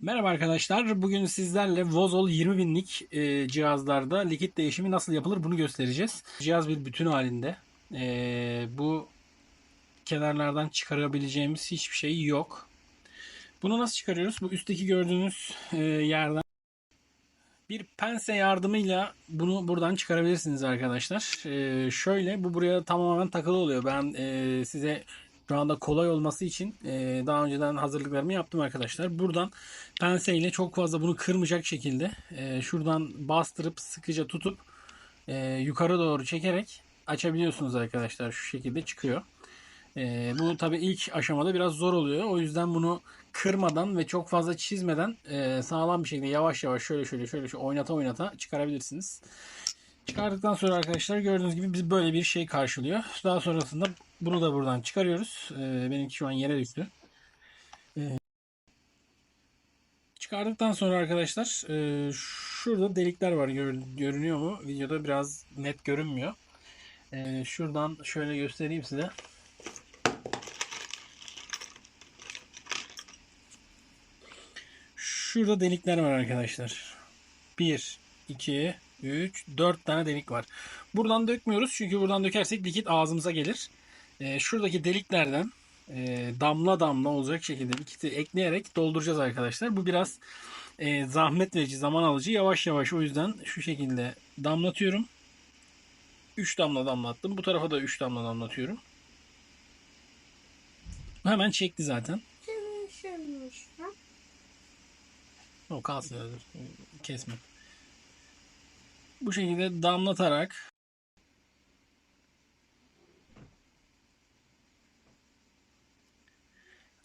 Merhaba arkadaşlar. Bugün sizlerle Vozol 20 binlik e, cihazlarda likit değişimi nasıl yapılır bunu göstereceğiz. Cihaz bir bütün halinde. E, bu kenarlardan çıkarabileceğimiz hiçbir şey yok. Bunu nasıl çıkarıyoruz? Bu üstteki gördüğünüz e, yerden bir pense yardımıyla bunu buradan çıkarabilirsiniz arkadaşlar. E, şöyle bu buraya tamamen takılı oluyor. Ben e, size şu anda kolay olması için e, daha önceden hazırlıklarımı yaptım arkadaşlar. Buradan penseyle çok fazla bunu kırmayacak şekilde e, şuradan bastırıp sıkıca tutup e, yukarı doğru çekerek açabiliyorsunuz arkadaşlar. Şu şekilde çıkıyor. E, bu tabi ilk aşamada biraz zor oluyor. O yüzden bunu kırmadan ve çok fazla çizmeden e, sağlam bir şekilde yavaş yavaş şöyle şöyle şöyle, şöyle oynata oynata çıkarabilirsiniz. Çıkardıktan sonra arkadaşlar gördüğünüz gibi biz böyle bir şey karşılıyor. Daha sonrasında bunu da buradan çıkarıyoruz. Ee, benimki şu an yere düştü. Ee, çıkardıktan sonra arkadaşlar e, şurada delikler var. Gör, görünüyor mu? Videoda biraz net görünmüyor. Ee, şuradan şöyle göstereyim size. Şurada delikler var arkadaşlar. 1, 2, 3, 4 tane delik var. Buradan dökmüyoruz çünkü buradan dökersek likit ağzımıza gelir. Ee, şuradaki deliklerden e, damla damla olacak şekilde likiti ekleyerek dolduracağız arkadaşlar. Bu biraz e, zahmet verici, zaman alıcı. Yavaş yavaş o yüzden şu şekilde damlatıyorum. 3 damla damlattım. Bu tarafa da 3 damla damlatıyorum. Hemen çekti zaten. O kalsın. Kesme. Bu şekilde damlatarak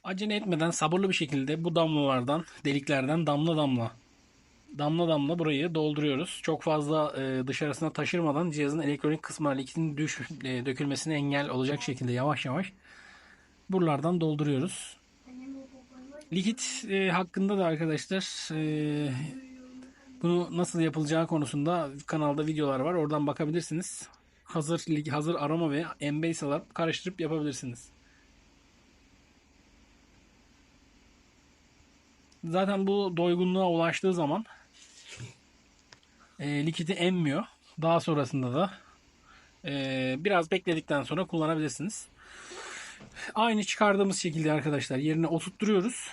acele etmeden sabırlı bir şekilde bu damlalardan, deliklerden damla damla damla damla burayı dolduruyoruz. Çok fazla e, dışarısına taşırmadan cihazın elektronik kısmına likitin düş, e, dökülmesine engel olacak şekilde yavaş yavaş buralardan dolduruyoruz. Likit e, hakkında da arkadaşlar e, bunu nasıl yapılacağı konusunda kanalda videolar var. Oradan bakabilirsiniz. Hazır hazır arama ve Embase alıp karıştırıp yapabilirsiniz. Zaten bu doygunluğa ulaştığı zaman e, likiti emmiyor. Daha sonrasında da e, biraz bekledikten sonra kullanabilirsiniz. Aynı çıkardığımız şekilde arkadaşlar yerine oturtturuyoruz.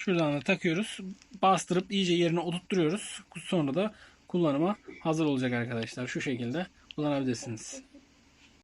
Şuradan da takıyoruz. Bastırıp iyice yerine oturtturuyoruz. Sonra da kullanıma hazır olacak arkadaşlar. Şu şekilde kullanabilirsiniz.